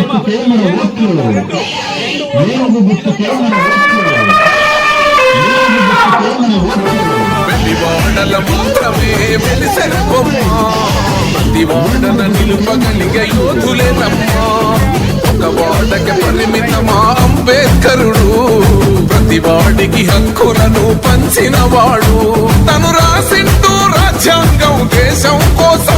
గుర్తు కేవలం ఓట్లు ఏనుగు గుర్తు కేవలం ఓట్లు ఏనుగు గుర్తు కేవలం ఓట్లు వెలివాడల మాత్రమే వెలిసెను ప్రతి వాడన నిలుపగలిగే యోధులేనమ్మా ఒక వాడకి పరిమితమా అంబేద్కరుడు ప్రతి వాడికి హక్కులను పంచినవాడు. తను రాసింటూ రాజ్యాంగం దేశం కోసం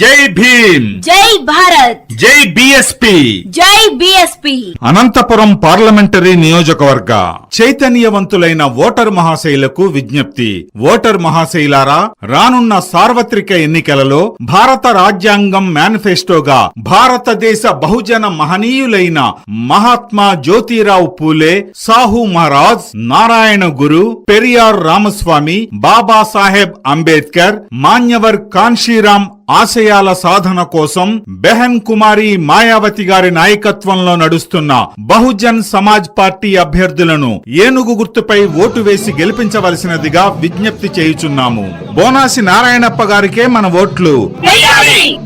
జై భీమ్. జై భారత్. జై బిఎస్పి జై బిఎస్పి అనంతపురం పార్లమెంటరీ నియోజకవర్గ చైతన్యవంతులైన ఓటర్ మహాశైలకు విజ్ఞప్తి. ఓటర్ మహాశైలారా రానున్న సార్వత్రిక ఎన్నికలలో భారత రాజ్యాంగం మేనిఫెస్టోగా భారతదేశ బహుజన మహనీయులైన మహాత్మా జ్యోతిరావు పూలే సాహు మహారాజ్ నారాయణ గురు పెరియార్ రామస్వామి బాబాసాహెబ్ అంబేద్కర్ మాన్యవర్ కాన్షీరాం ఆశయాల సాధన కోసం బెహన్ కుమారి మాయావతి గారి నాయకత్వంలో నడుస్తున్న బహుజన్ సమాజ్ పార్టీ అభ్యర్థులను ఏనుగు గుర్తుపై ఓటు వేసి గెలిపించవలసినదిగా విజ్ఞప్తి చేయుచున్నాము. బోనాసి నారాయణప్ప గారికే మన ఓట్లు.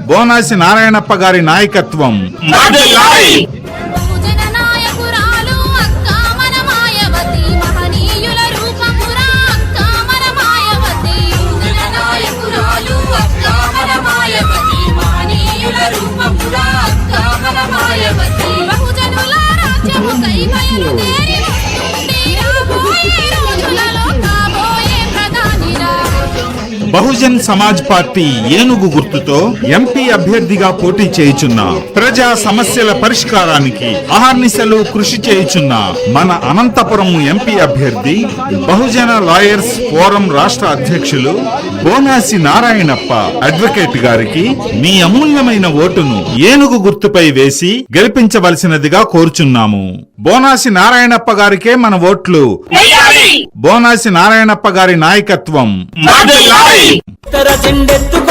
బోనాసి నారాయణప్ప గారి నాయకత్వం. రూపములా కామల అక్క మాయవతి బహుజనుల రాజ్యము కై బయలుదేరి వస్తుంది రాబోయే బహుజన్ సమాజ్ పార్టీ ఏనుగు గుర్తుతో ఎంపీ అభ్యర్థిగా పోటీ చేయుచున్న ప్రజా సమస్యల పరిష్కారానికి అహర్నిశలు కృషి చేయుచున్న మన అనంతపురం ఎంపీ అభ్యర్థి బహుజన లాయర్స్ ఫోరం రాష్ట్ర అధ్యక్షులు బోనాసి నారాయణప్ప అడ్వకేట్ గారికి మీ అమూల్యమైన ఓటును ఏనుగు గుర్తుపై వేసి గెలిపించవలసినదిగా కోరుచున్నాము. బోనాసి నారాయణప్ప గారికే మన ఓట్లు. బోనాసి నారాయణప్ప గారి నాయకత్వం. ఉత్తర చెండెత్తుకో